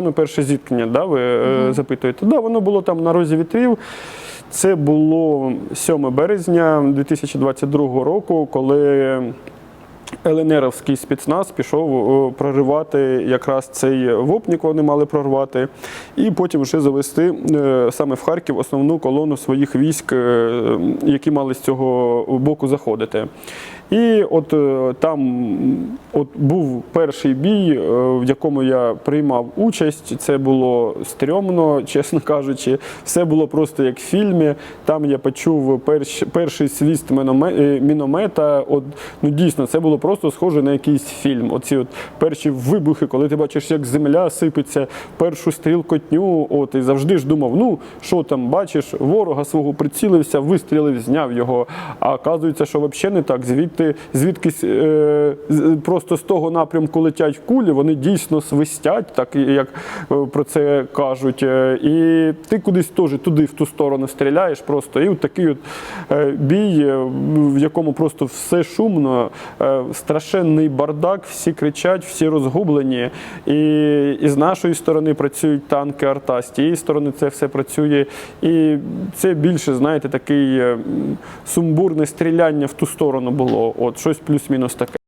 Саме перше зіткнення, да, ви е, запитуєте. Да, воно було там на розі вітрів. Це було 7 березня 2022 року, коли ЛНРовський спецназ пішов проривати якраз цей вопнік, вони мали прорвати, і потім вже завести е, саме в Харків основну колону своїх військ, е, які мали з цього боку заходити. І от е, там от був перший бій, е, в якому я приймав участь. Це було стрьомно, чесно кажучи. Все було просто як в фільмі. Там я почув перш, перший свіст е, міномета. От, ну дійсно, це було просто схоже на якийсь фільм. Оці от перші вибухи, коли ти бачиш, як земля сипеться, першу стрілкотню. От і завжди ж думав, ну що там, бачиш, ворога свого прицілився, вистрілив, зняв його. А оказується, що взагалі не так. Звідти, звідкись е, просто з того напрямку летять кулі, вони дійсно свистять, так як е, про це кажуть. Е, І ти кудись теж туди, в ту сторону стріляєш просто. І от такий от е, бій, в якому просто все шумно, страшенний бардак, всі кричать, всі розгублені. І, і з нашої сторони працюють танки арта, з тієї сторони це все працює. І це більше, знаєте, такий сумбурне стріляння в ту сторону було. От щось плюс-мінус таке.